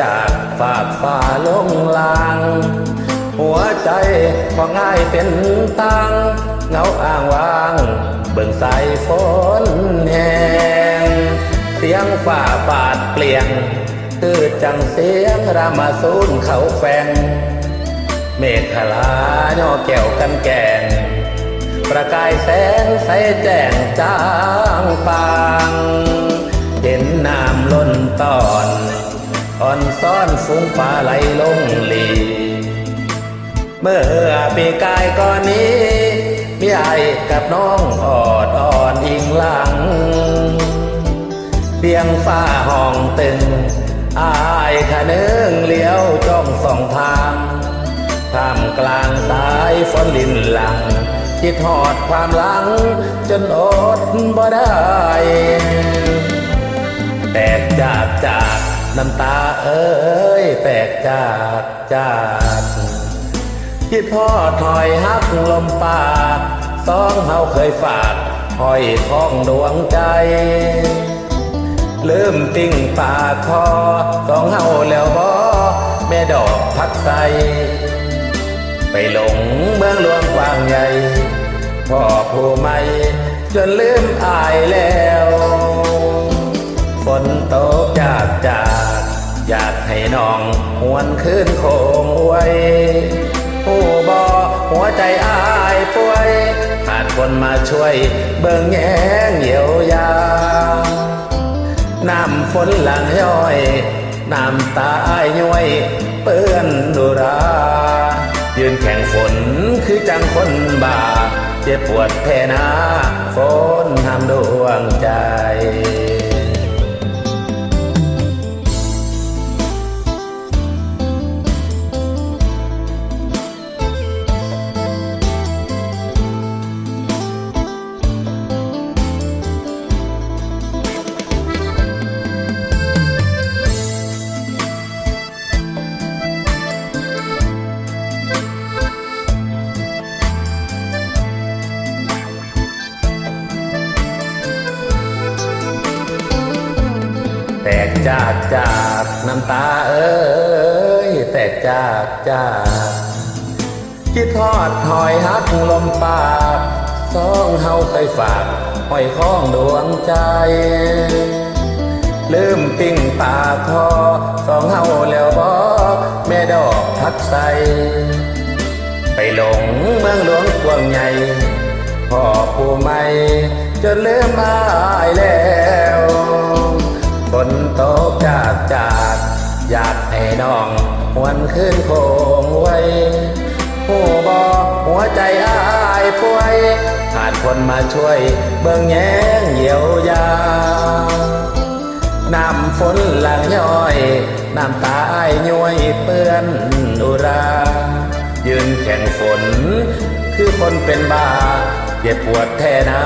จากฝากฟ้าลงลาง หัวใจของ่ายเป็นตังเงาอ้างวาง เบิ่งสายฝนแหงเสียงฝ่าปาดเปลี่ยงคือจังเสียงรามาสูนเขาแฝงเมฆลาย่อแก้วกันแกงประกายแสงใสแจ้งจางปาง ซ้อนฟุ้งฟ้าไหลลงหลีเมื่อปีกายก่อนนี้มีไอกับน้องออดอ่อนอิงหลังเพียงฟ้าห้องตึงอายขะนึงเลี้ยวจ้องสองทางท่ามกลางสายฝนลินหลังคิดหอดความหลัง จนอดบ่ได้ แตกจากจากน้ำตาเอ้ยแตก จากจากคิดพ่อถอยฮักลมปากสองเฮาเคยฝากห้อยท้องดวงใจลืมติ่งปากคอสองเฮาแล้วบ่แม่ดอกพักใสไปหลงเมืองหลวงกว้างใหญ่พ่อผู้ไม่จนลืมอายแล้วฝนตกจากจาก อยากให้น้องหวนคืนโคงไว้ผู้บอหัวใจอายป่วย ขาดคนมาช่วย เบิ่งแยงเยียวยา น้ำฝนหลังย้อย น้ำตาอายย้อยเปื้อนดุรา ยืนแข่งฝนคือจังคนบา เจ็บปวดแทนาฝนทำดวงใจ จากจากน้ำตาเอ้ยแตกจากจากคิดทอดหอยฮักลมปากสองเฮาเคยฝากห้อยข้องดวงใจ ลืมปิ้งปากคอสองเฮาแล้วบอกแม่ดอกทักใสไปหลงเมืองหลวงกวงใหญ่พ่อผู้ไม่จนลืมอายแล้ว ฝนตกจากจาก อยากให้น้องหวนขึ้นโคงไว้ผู้บอกหัวใจอายป่วยขาดคนมาช่วย เบิ่งแย้งเยียวยาน้ำฝนหลังย้อย น้ำตาอ้ายย้อยเปื้อนอุรา ยืนแข่งฝน คือคนเป็นบาเจ็บปวดแท่นา